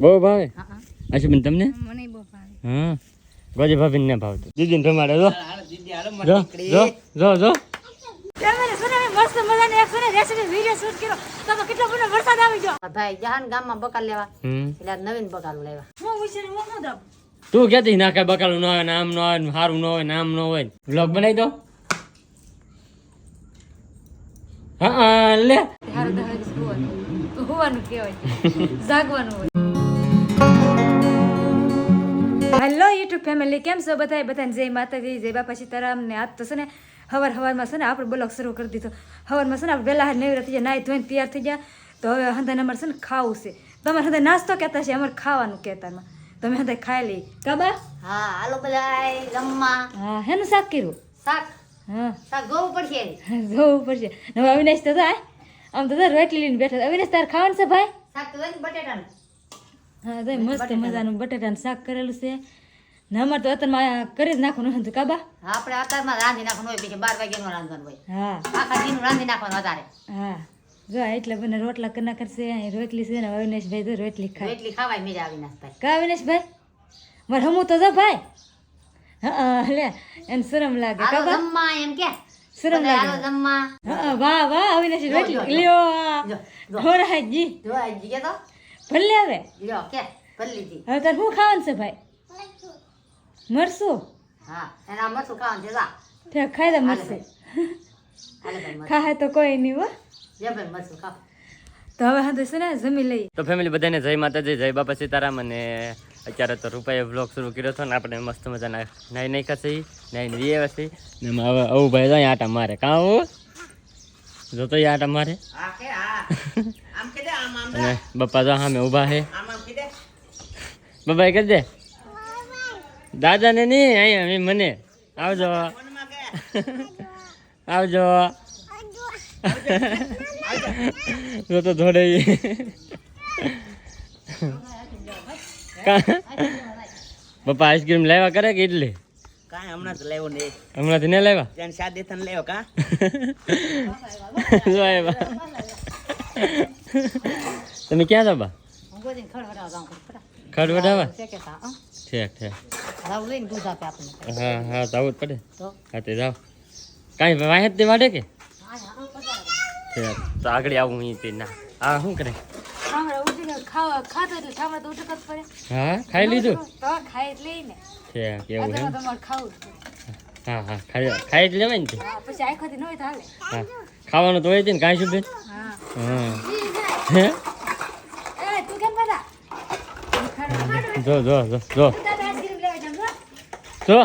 બહુ ભાવે? હા આશુ બેન તમને? હા ગોજી ભાભી ને ભાવતું. જીજી ને જો. જો જો જો જો. તમે સુને મસ્ત મજાની એક રેસીપી વિડિયો શૂટ કર્યો? તો કેટલો બધો વરસાદ આવી ગયો? ભાઈ ગામમાં બકાલ લેવા. એટલે નવીન બકાલું લાવ્યા હું વિશે હું ન તું ક્યાંથી ના બકાલું ન હોય નામ ન હોય સારું ન હોય નામ ન હોય બ્લોગ બનાવી દો. હા લે. હોવાનું કહેવાય. જાગવાનું હોય. હેલો યુટ્યુબ ફેમિલી કેમ છો બધા બધાને જય માતાજી જય બાપા સીતારામ ને આજ તો છે ને હવાર હવારમાં છે ને આપણે બ્લોગ શરૂ કરી દીધો. હવારમાં છે ને આપણે વહેલા નેવરા થઈ જાય નાહી ધોઈને તૈયાર થઈ ગયા. તો હવે હંધાને અમારે છે ને ખાવું છે. તમારે હંધા નાસ્તો કહેતા છે અમારે ખાવાનું કહેતા એમાં તમે હંધા ખાઈ લઈ કાબા હા હાલો બધા જમવા. હા હેનું શાક કર્યું? શાક. હા. શાક જોવું પડશે. જોવું પડશે. હવે અવિનાશ તો થાય. આમ તો રોટલી લઈને બેઠા. અવિનાશ તાર ખાવાનું છે ભાઈ? શાક તો બટેટાનું. હા તો મસ્ત મજાનું બટાટાનું શાક કરેલું છે. ને અમારે તો અત્યારમાં કરી જ નાખવાનું હોય કાબા આપણે અત્યારમાં રાંધી નાખવાનું હોય પછી બાર વાગ્યાનું રાંધવાનું હોય. હા. આખા દીનું રાંધી નાખવાનું વધારે. હા. જો એટલે બને રોટલા કરના કરશે અહીં રોટલી છે ને અવિનાશભાઈ તો રોટલી ખાય. રોટલી ખાવાય મેરા અવિનાશભાઈ કા અવિનાશભાઈ? મારે હમું તો જો ભાઈ. હા લે એને શરમ લાગે. કાબા જમવા એમ કે. શરમ લાગે. જમવા. હા વાહ વાહ અવિનાશ રોટલી. લ્યો. જો, જો. હોરાજી જો આ જીગે તો? ભલે આવે. લ્યો કે? ભરી લીધી. હવે તારે શું ખાવાનું છે ભાઈ? મરસું હા એના મરચું ખાવાનું છે જા. તે ખાઈ દે મરસું ખાય તો કોઈ નહીં હો. ભાઈ ખાવ તો હવે હા તો ને જમી લઈ તો ફેમિલી બધાને જય માતાજી જય બાપા સીતારામ અને અત્યારે તો રૂપાએ બ્લોગ શરૂ કર્યો હતો ને આપણે મસ્ત મજાના નાઈ નહીં છે નાઈ વી વસે ને હવે આવું ભાઈ જાય આટા મારે. કાં આવું? જોતો ઈ આટા મારે. બપ્પા તો સામે ઊભા છે. બબાઈ કરી દે. દાદાને નહીં અહીંયા અહીં મને. આવજો. આવજો. જો તો થોડે પપ્પા આઈસ્ક્રીમ લેવા કરે કે ઇડલી કાંઈ હમણાં જ લેવો નહીં હમણાંથી નહીં લાવ્યા? ત્યાં શાદી થઈને લેવો કા? જો આવ્યા. તમે ક્યાં છો બા? ઠેક ઠેક. હં? હા હા તો આવું જ પડે. હા તે જાઓ. કાંઈ વાહે તે વાડે કે? ઠીક તો આગળ આવું અહીં તે ના. હા શું કરે? હા ખાઈ લીધું? ઠીક એવું હા હા ખાઈ ખાઈ જ લેવાય ને હા. ખાવાનું તો હોય છે ને કાંઈ શું બેન હા. જો જો જો જો. જો.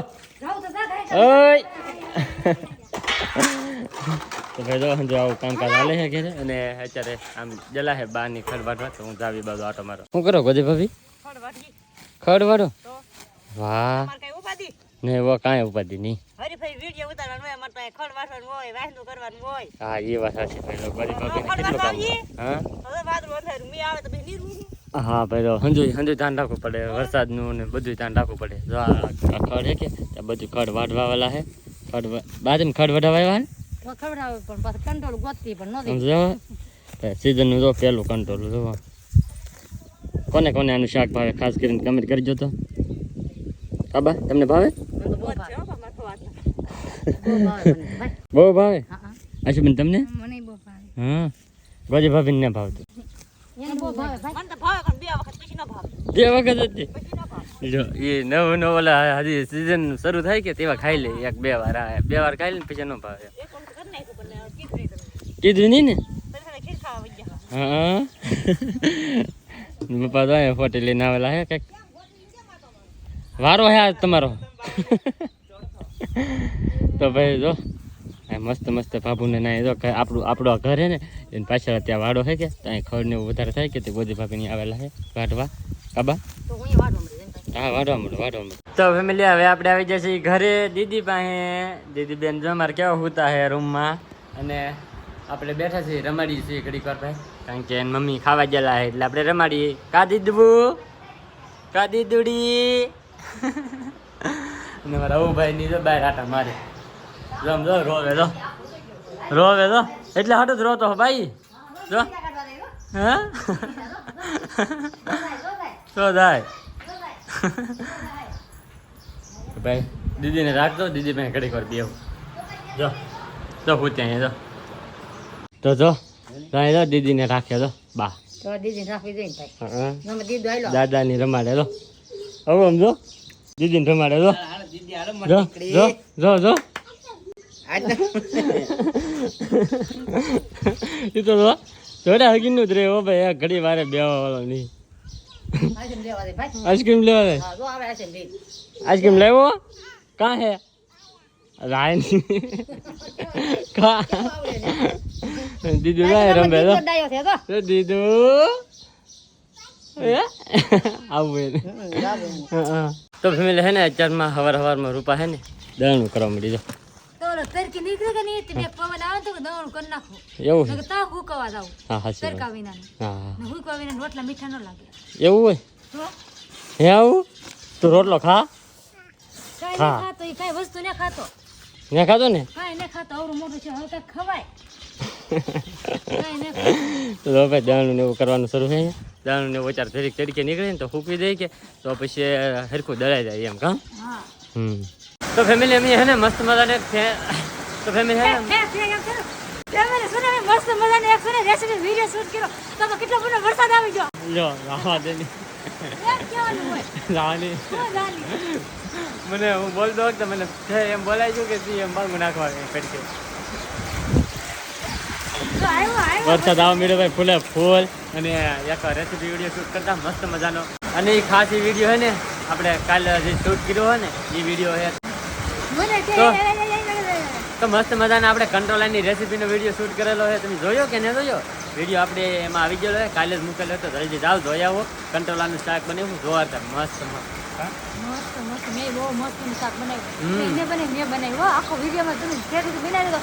ઓય. તો ભાઈ જો જો આવું કામકાજ હાલે છે ઘેરે અને અત્યારે આમ જલા છે બહારની ખડ વાટવા તો હું જાવી બાજુ આટો મારો શું કરો ગોદી ભાભી? ખડ વાળો વાહ. ને એવો કાંઈ ઉપાધિ નહીં. હરીફરી વીડિયો ઉતારવાનું હોય અમારે તો ખડ વાસવાનું હોય વાંધો કરવાનું હોય. હા એ વાત સાચી ભાઈ ગરીબ હા? હવે વાદળો અંધારું મી આવે તો પછી નીરું હા ભાઈ તો હંજુ હંજુ ધ્યાન રાખવું પડે વરસાદનું ને બધું ધ્યાન રાખવું પડે. જો આ ખડ હે કે આ બધું ખડ વાઢવા વાળા છે ખડ બાજુમાં ખડ વઢાવા આવ્યા ને? ખવડાવે પણ પાછું કંટ્રોલ ગોતતી પણ ન દે સમજો જો પહેલું કંટ્રોલ જો કોને કોને આનું શાક ભાવે? ખાસ કરીને કમેન્ટ કરજો તો આબા તમને ભાવે? બહુ ભાવે. હા. આશુબેન તમને? મને બહુ ભાવે હા. ગોજી ભાભીને ને ભાવતું. એને બહુ ભાવે ભાઈ. મને તો ભાવે પણ બે વખત પછી ન ભાવે. બે વખત હતી. પછી ન ભાવે. જો એ નવું નવું ઓલા હજી સિઝન શરૂ થાય કે તેવા ખાઈ લે એક બે વાર આ બે વાર ખાઈ લે પછી ન ભાવે. એક વખત કરી નાખ્યું પણ કીધું નહીં તમે કીધું નહીં ને? હા પપ્પા તો અહીંયા ફોટી લઈને આવેલા હે કંઈક. વારો હે આજ તમારો? તો ભાઈ જો મસ્ત મસ્ત ભાભુને ના જો આપણું આપણું ઘર હે ને એની પાછળ ત્યાં વાડો છે કે ત્યાં ખડ ને એવું વધારે થાય કે તે ગોદી ભાભીની આવેલા છે વાટવા કાબા? તો હું. હા વાડવા મળો વાડવા મળો. તો ફેમિલી હવે આપણે આવી જશે ઘરે દીદી પાસે. દીદી બેન જો અમારે કેવા હોતા હે રૂમમાં. અને આપણે બેઠા છીએ રમાડીએ છીએ ઘડીક વાર ભાઈ. કારણ કે એની મમ્મી ખાવા ગયેલા છે એટલે આપણે રમાડીએ. કા દીદવું કા દીદુડી? અને મારા આવું ભાઈ ની જો બહાર આટા મારે. રમ જો રોવે જો. રોવે જો. એટલે હટ જ રોતો હો ભાઈ. જો. હા? તો થાય ભાઈ દીદીને રાખજો દીદી ભાઈ ઘડીક વાર બેવું જો. જો હું ત્યાં જો. તો જો. ત્યાં જો દીદીને રાખે જો. બા. તો દીદી રાખવી જોઈએ ભાઈ. દાદાની રમાડે જો. હવે સમજો દીદીને રમાડે જો. જો જો જો એ તો જો. જોડે હગીનનું જ રે ઓ ભાઈ આ ઘડી વારે બેવા વાળો નહીં. આઈસ્ક્રીમ લેવા દે. આઈસ્ક્રીમ લેવો કાં હે? રાય કા? દીદુ રાય રમે દીદુ. આવું તો ફેમિલી હે ને અત્યારમાં હવાર હવારમાં રૂપા હે ને દળનું કરવા મળી તો તે તો એવું તા જાવ હા હાચી તરકા વાત વિના હા ને હુકવા વિના રોટલા મીઠા ન લાગે. એવું હોય? હે? આવું? તું રોટલો ખા? કાંઈ હા. ને ખાતો એ કાંઈ વસ્તુ ને ખાતો. ને ખાતો ને? કાઈ ને ખાતો અવરું મોટું છે હવે કાંઈ ખવાય. કાંઈ ને ખાતો. તો ભાઈ દાણું ને એવું કરવાનું શરૂ છે અહીંયા. દાણું ને ઓચાર ફેરી તરીકે નીકળે ને તો ફૂકવી દે કે તો પછી હરખું દળાઈ જાય એમ કાં? હમ. તો ફેમિલી અમે હે ને મસ્ત મજાને તો ફેમિલી હે મસ્ત મજાનો એક રેસીપી વીડિયો શૂટ કર્યો. તો તો કેટલો બધો વરસાદ આવી ગયો. જો રાવા મને હું બોલતો મને એમ બોલાય છું કે તું એમ ભાગું નાખવા આવ્યો વરસાદ આવવા મળ્યો ભાઈ ફૂલે ફૂલ. અને એક રેસીપી વીડિયો શૂટ કરતા મસ્ત મજાનો. અને એ ખાસ એ વીડિયો હે ને આપણે કાલે જે શૂટ કર્યો હોય ને એ વીડિયો હે. તો? તો મસ્ત મજાના આપણે કંટ્રોલાની રેસીપીનો વીડિયો શૂટ કરેલો છે તમે જોયો કે ન જોયો? વીડિયો આપણે એમાં આવી ગયેલો હોય કાલે જ મૂકેલો તો જલ્દી જાઓ જોઈ આવો. કંટ્રોલાનું શાક બનાવ્યું. જોવા મસ્ત મસ્ત. હા? મસ્ત મસ્ત. મેં બહુ મસ્ત શાક બનાવ્યું. મેં બનાવી મેં બનાવ્યું. હો. આખો વિડીયોમાં તમે જે રીતે બનાવી દો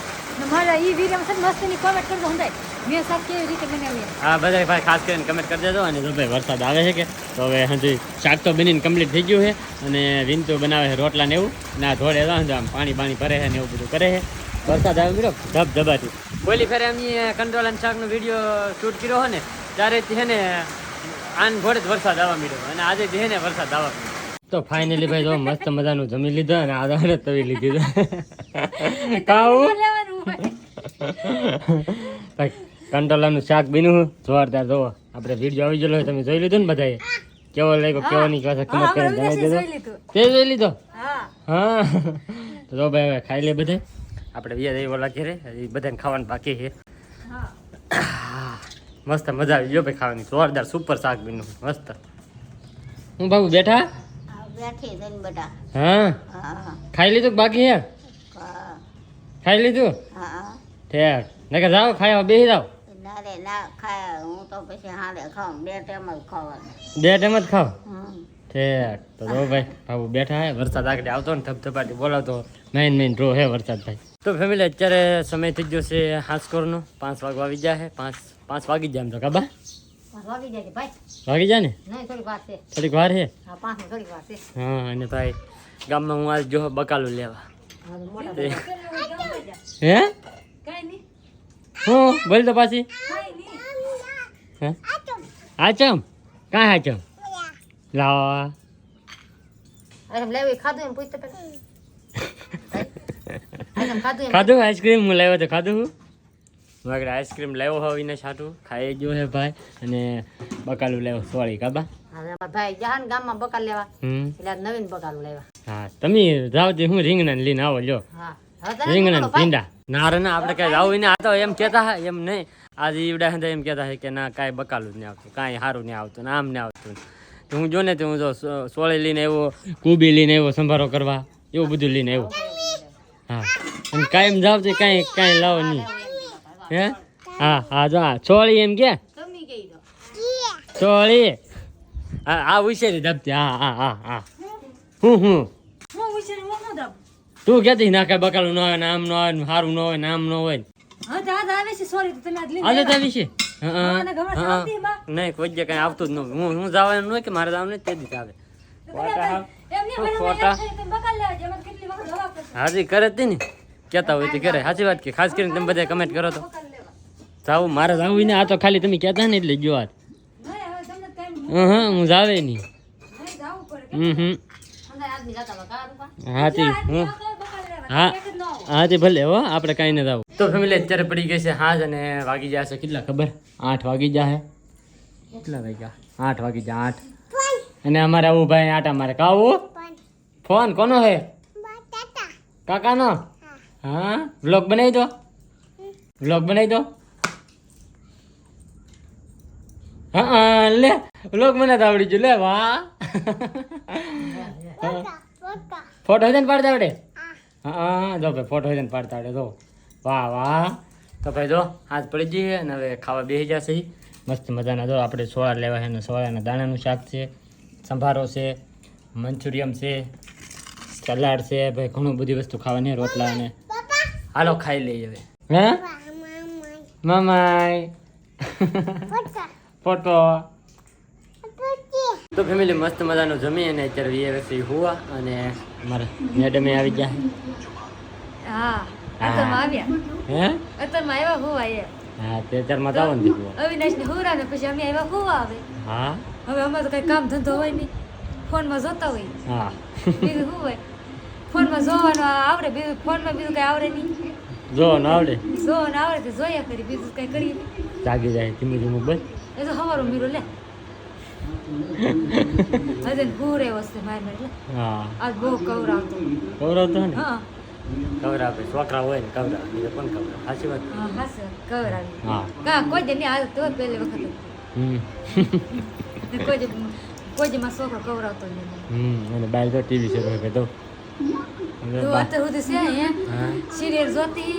મારા એ વિડીયોમાં મસ્તીની કોમેન્ટ કરજો સમજાય? મેં શાક કેવી રીતે બનાવી હા બધા ભાઈ ખાસ કરીને કમેન્ટ કરી દેજો અને જો ભાઈ વરસાદ આવે છે કે તો હવે હજી શાક તો બનીને કમ્પ્લીટ થઈ ગયું છે અને વિનતું બનાવે છે રોટલા ને એવું ના ધોળે તો આમ પાણી પાણી ભરે છે ને એવું બધું કરે છે. વરસાદ આવે બીજો ધબ ધબાથી ઓલી ફેરે અમે કંટ્રોલ અને શાકનો વીડિયો શૂટ કર્યો હોય ને ત્યારે છે ને આન ઘોડે જ વરસાદ આવવા મળ્યો અને આજે છે ને વરસાદ આવવા મળ્યો તો ફાઇનલી ભાઈ તો મસ્ત મજાનું જમી લીધું અને આધારે તવી લીધી કાવું કંટોલાનું શાક બીનું જોરદાર જોવો આપણે વીડિયો આવી ગયેલો તમે જોઈ લીધું ને બધાએ? કેવો લાગ્યો કેવો નહીં કહે કિંમત કરીને જણાવી દેજો. તે જોઈ લીધો? હા. તો જો ભાઈ હવે ખાઈ લે બધે. આપણે વ્યાજ એવો ઓલા ઘેરે બધાને ખાવાનું બાકી છે. હા. મસ્ત મજા આવી ગયો ભાઈ ખાવાની. જોરદાર સુપર શાક બીનું મસ્ત. હું બાબુ બેઠા? હા? ખાઈ લીધું બાકી હે? ખાઈ લીધું? હા. ઠેક. નકે જાઓ ખાવા બેસી જાઓ. ના રે ના ખાય. હું તો પછી હારે ખાઉં. બે ટાઈમ જ ખાવાનું. બે ટાઈમ જ ખાઓ હમ. ઠેક. તો જો ભાઈ બાબુ બેઠા હે. વરસાદ આગળ આવતો ને ધબધબાટી બોલાવતો. મેઇન મેઇન રો હે વરસાદ ભાઈ તો ફેમિલી અત્યારે સમય થઈ ગયો છે હાંસકોરનો. પાંચ વાગવા આવી જાય પાંચ પાંચ વાગી જાય એમ તો કાબા જાય ભાઈ. જાય ને? નહીં થોડીક વાર છે. થોડીક વાર છે? હા પાંચ થોડીક વાર છે. હા અને ભાઈ ગામમાં હું આજ જો બકાલું લેવા. હા, કાંઈ હે નહીં હું? બોલ તો પાછી. હે? આચમ કાંઈ આચમ લાવા. ખાધું એમ પૂછતો પેલા આઈસ્ક્રીમ ખાધું આઈસ્ક્રીમ હું લાવ્યો તો ખાધું હું? હું આગળ આઈસ્ક્રીમ લાવ્યો હોય ને છાટું ખાઈ ગયો હે ભાઈ. અને બકાલું લાવ્યો સોળી કાબા ભાઈ જહાન ગામમાં બકાલ લેવા? એટલે નવીન બકાલું લેવા હા તમે તે હું રીંગણા લઈને આવો લ્યો. રીંગણા ભીંડા. ના રે ના આપણે કઈ આવું ને આ તો એમ કહેતા હા એમ નહીં. આજે ઈવડા હતા એમ કહેતા હે કે ના કાંઈ બકાલું જ નહીં આવતું કાંઈ સારું નહીં આવતું ને આમ નહીં આવતું. હું જો ને તે હું જો સોળી લઈને આવ્યો કુબી લઈને આવ્યો સંભારો કરવા એવું બધું લઈને આવ્યો. હા. અને કાયમ જાવ તો કાંઈ કાંઈ લાવો નહીં. હે? હા હા જો આ ચોળી એમ કે? ચોળી. આ ઉછેરી ધબતી હા હા હા હા. હું હું? તું કહેતી નાખે બકાલું ન હોય ને આમ ન હોય સારું ન હોય ને આમ ન હોય આજ તો હા. નહીં કોઈ કાંઈ આવતું જ ન હું હું જવાનું ન હોય કે મારે જવાનું તે દિવસે આવે. કરતા. હાજી કરે જ ને. કહેતા હોય તે કરે સાચી વાત કે? ખાસ કરીને તમે બધા કમેન્ટ કરો તો. જાવ મારે જાવું ને આ તો ખાલી તમે કહેતા ને એટલે જો વાત હા હું જાવે નહીં હમ હમ. હા તે હું. હા હા તે ભલે હો આપણે કાંઈ નથી જાવ તો ફેમિલી અત્યારે પડી ગઈ છે હાજ અને વાગી જશે કેટલા ખબર? આઠ વાગી જાય કેટલા વાગ્યા? આઠ વાગી જાય આઠ. અને અમારે આવું ભાઈ આટા મારે કાવું? ફોન. કોનો હે? કાકાનો? હા? વ્લોગ બનાવી દો. વ્લોગ બનાવી દો. હા લે. વ્લોગ બનાવતા આવડી ગયું. લે વાહ. ફોટો હોય ને પાડતા આવડે? હા. જો ભાઈ ફોટો હોય ને પાડતા આવડે. જો. વાહ વાહ. તો ભાઈ જો હાથ પડી જઈએ અને હવે ખાવા બેસી જશે. મસ્ત મજાના જો આપણે સોળા લેવા છે અને સોળાના દાણાનું શાક છે સંભારો છે મંચુરિયમ છે સલાડ છે ભાઈ ઘણું બધી વસ્તુ ખાવાની રોટલા અને હાલો ખાઈ લઈએ હવે. હે? મામાય. ફોટો. તો ફેમિલી મસ્ત મજાનું જમી અને અત્યારે વીએ વેસી હુવા અને અમારે મેડમે આવી ગયા. હા અત્યારમાં આવ્યા. હે? અત્યારમાં આવ્યા હોવા એ. હા તે અત્યારમાં તો આવો ને અવિનાશ ને હુરા ને પછી અમે આવ્યા હુવા. આવે હા? હવે અમારે તો કઈ કામ ધંધો હોય નહીં. ફોનમાં જોતા હોય. હા. બીજું શું હોય? ફોનમાં જોવાનું આવડે બીજું ફોનમાં બીજું કઈ આવડે નહીં. જો ન આવડે. જોવાનું આવડે તો જોયા કરી બીજું કઈ કરીએ જાગી જાય ધીમે ધીમે બસ એ તો હવારો મીરો લે. હજે પૂરે વસ્તે માર માર હા. આજ બહુ કવરાવતો. કવરાવતો ને? હા. કવરાવે છોકરા હોય ને કવરા બીજો કોણ કવરા સાચી વાત? હા હાસ કવરાવી. હા. કા કોઈ દે નહીં આદત તો પહેલી વખત. હમ. કોઈ કોઈ માં છોકરો કવરાવતો નહીં. હમ અને બહાર તો ટીવી શરૂ હોય તો. તો અત્યાર સુધી છે હે. સિરિયલ જોતી.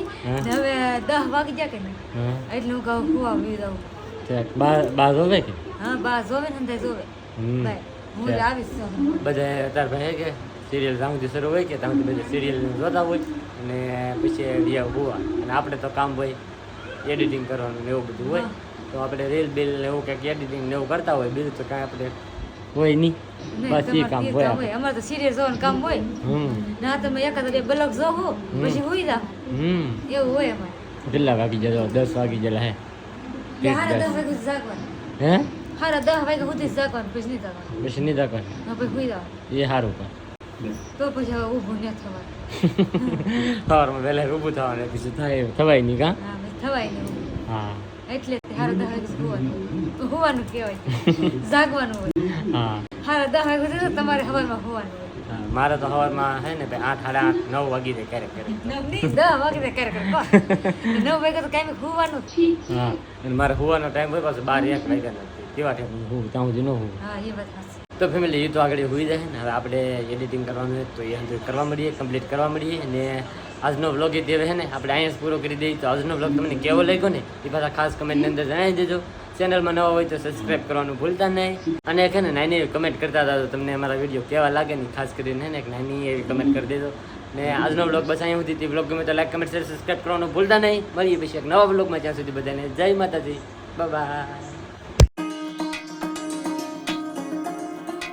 હવે દસ વાગી જાય કે નહીં? એટલે હું કહું હુવા વી દઉં તે બા બા જોવે કે? હા બા જોવે ને અંદર જોવે. હું આવીશ બધા તાર ભાઈ કે સિરિયલ રાઉન્ડથી શરૂ હોય કે ત્યાંથી બધા સિરિયલ જોતા હોય અને પછી રિયા હોવા અને આપણે તો કામ હોય એડિટિંગ કરવાનું ને એવું બધું હોય. તો આપણે રીલ બિલ ને એવું કંઈક એડિટિંગ ને એવું કરતા હોય બીજું તો કાંઈ આપણે હોય નહીં, બસ એ કામ હોય અમારે તો સિરિયસ જોવાનું કામ હોય. ના તમે એકાદ બે બ્લોગ જોવો પછી હુઈ જાવ એવું હોય અમારે. કેટલા વાગી જતો દસ વાગી ગયેલા હે? હારા દસ. વાગે જાગવાનું. હે? હારા દસ વાગે સુધી જાગવાનું પછી નહીં જાગવાનું. પછી નહીં તક હા પછી હુઈ જાવ એ સારું પણ. તો પછી હવે ઊભું ન થવાનું. સવારમાં વહેલા ઊભું થવાનું પછી થાય થવાય નહીં કાં? થવાય નહીં. હા. એટલે જ હારા દસ વાગે હોવાનું હોવાનું કહેવાય. જાગવાનું હોય. હા. હારા દસ વાગે સુધી તો તમારે હવારમાં હોવાનું હોય. મારે તો સવારમાં છે ને ભાઈ આઠ સાડા આઠ નવ વાગી જાય ક્યારેક ક્યારેક. નવ વાગે ક્યારેક. નવ વાગે તો કાંઈ હોવાનું મારે હોવાનો ટાઈમ હોય પાછો બાર એક વાગ્યા નથી કેવા ટાઈમ હું ત્યાં સુધી ન હું હા એ વાત તો ફેમિલી એ તો આગળ હોઈ જાય ને. હવે આપણે એડિટિંગ કરવાનું હોય તો એ કરવા મળીએ કમ્પ્લીટ કરવા મળીએ અને આજનો વ્લોગ એ દેવે ને, આપણે અહીંયા પૂરો કરી દઈએ. તો આજનો વ્લોગ તમને કેવો લાગ્યો ને, એ પાછા ખાસ કમેન્ટની અંદર જણાવી દેજો. ચેનલમાં નવા હોય તો સબસ્ક્રાઈબ કરવાનું ભૂલતા નહીં. અને એક ને, નાની કમેન્ટ કરતા હતા તો તમને અમારા વીડિયો કેવા લાગે ને, ખાસ કરીને એક નાની એવી કમેન્ટ કરી દેજો. ને આજનો વ્લોગ બસ અહીંયા સુધી. વ્લોગ ગમે તો લાઈક કમેન્ટ શેર સબસ્ક્રાઈબ કરવાનું ભૂલતા નહીં. મળીએ પછી એક નવા વ્લોગમાં ત્યાં સુધી બધાને જય માતાજી. બાય